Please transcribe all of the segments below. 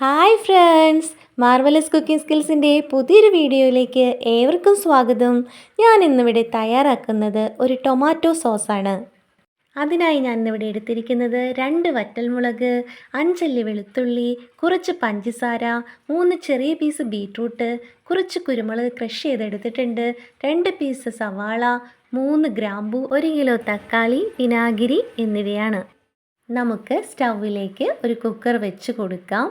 Hi friends marvellous cooking സ്കിൽസിന്റെ പുതിയൊരു വീഡിയോയിലേക്ക് ഏവർക്കും സ്വാഗതം. ഞാൻ ഇന്നിവിടെ തയ്യാറാക്കുന്നത് ഒരു ടൊമാറ്റോ സോസാണ്. അതിനായി ഞാൻ ഇന്നിവിടെ എടുത്തിരിക്കുന്നത് രണ്ട് വറ്റൽമുളക് അഞ്ചല്ലി വെളുത്തുള്ളി കുറച്ച് പഞ്ചസാര മൂന്ന് ചെറിയ പീസ് ബീട്രൂട്ട് കുറച്ച് കുരുമുളക് ക്രഷ് ചെയ്തെടുത്തിട്ടുണ്ട് രണ്ട് പീസ് സവാള മൂന്ന് ഗ്രാമ്പു ഒരു കിലോ തക്കാളി വിനാഗിരി എന്നിവയാണ്. നമുക്ക് സ്റ്റൗവിലേക്ക് ഒരു കുക്കർ വെച്ച് കൊടുക്കാം.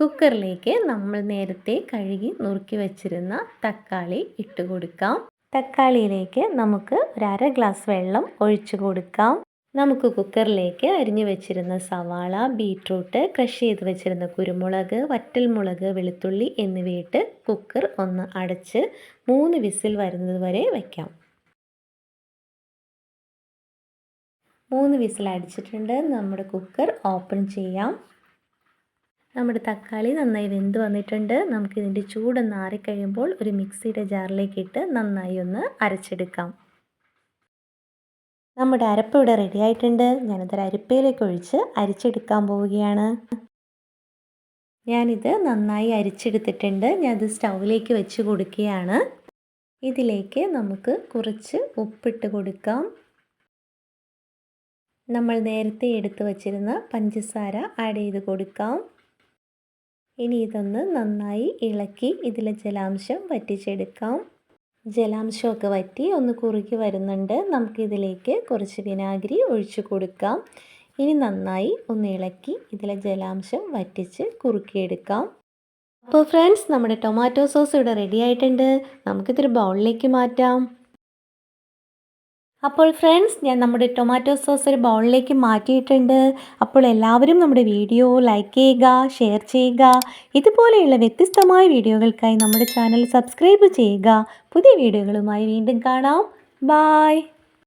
കുക്കറിലേക്ക് നമ്മൾ നേരത്തെ കഴുകി നുറുക്കി വെച്ചിരുന്ന തക്കാളി ഇട്ട് കൊടുക്കാം. തക്കാളിയിലേക്ക് നമുക്ക് ഒരു അര ഗ്ലാസ് വെള്ളം ഒഴിച്ചു കൊടുക്കാം. നമുക്ക് കുക്കറിലേക്ക് അരിഞ്ഞു വെച്ചിരുന്ന സവാള ബീട്രൂട്ട് ക്രഷ് ചെയ്ത് വെച്ചിരുന്ന കുരുമുളക് വറ്റൽമുളക് വെളുത്തുള്ളി എന്നിവയിട്ട് കുക്കർ ഒന്ന് അടച്ച് മൂന്ന് വിസിൽ വരുന്നത് വരെ വയ്ക്കാം മൂന്ന് വിസിൽ അടിച്ചിട്ടുണ്ട്. നമ്മുടെ കുക്കർ ഓപ്പൺ ചെയ്യാം. നമ്മുടെ തക്കാളി നന്നായി വെന്ത് വന്നിട്ടുണ്ട്. നമുക്കിതിന്റെ ചൂടൊന്ന് ആറിക്കഴിയുമ്പോൾ ഒരു മിക്സിയുടെ ജാറിലേക്ക് ഇട്ട് നന്നായി ഒന്ന് അരച്ചെടുക്കാം. നമ്മുടെ അരപ്പ് ഇവിടെ റെഡി ആയിട്ടുണ്ട്. ഞാനതൊരു അരിപ്പയിലേക്ക് ഒഴിച്ച് അരിച്ചെടുക്കാൻ പോവുകയാണ്. ഞാനിത് നന്നായി അരിച്ചെടുത്തിട്ടുണ്ട്. ഞാനത് സ്റ്റൗവിലേക്ക് വെച്ച് കൊടുക്കുകയാണ്. ഇതിലേക്ക് നമുക്ക് കുറച്ച് ഉപ്പിട്ട് കൊടുക്കാം. നമ്മൾ നേരത്തെ എടുത്തു വച്ചിരുന്ന പഞ്ചസാര ആഡ് ചെയ്ത് കൊടുക്കാം. ഇനി ഇതൊന്ന് നന്നായി ഇളക്കി ഇതിലെ ജലാംശം വറ്റിച്ചെടുക്കാം. ജലാംശമൊക്കെ വറ്റി ഒന്ന് കുറുകി വരുന്നുണ്ട്. നമുക്കിതിലേക്ക് കുറച്ച് വിനാഗിരി ഒഴിച്ചു കൊടുക്കാം. ഇനി നന്നായി ഒന്ന് ഇളക്കി ഇതിലെ ജലാംശം വറ്റിച്ച് കുറുക്കിയെടുക്കാം. അപ്പോൾ ഫ്രണ്ട്സ് നമ്മുടെ ടൊമാറ്റോ സോസ് ഇവിടെ റെഡി ആയിട്ടുണ്ട്. നമുക്കിതൊരു ബൗളിലേക്ക് മാറ്റാം. അപ്പോൾ ഫ്രണ്ട്സ് ഞാൻ നമ്മുടെ ടൊമാറ്റോ സോസ് ഒരു ബൗളിലേക്ക് മാറ്റിയിട്ടുണ്ട്. അപ്പോൾ എല്ലാവരും നമ്മുടെ വീഡിയോ ലൈക്ക് ചെയ്യുക ഷെയർ ചെയ്യുക. ഇതുപോലെയുള്ള വ്യത്യസ്തമായ വീഡിയോകൾക്കായി നമ്മുടെ ചാനൽ സബ്സ്ക്രൈബ് ചെയ്യുക. പുതിയ വീഡിയോകളുമായി വീണ്ടും കാണാം. ബായ്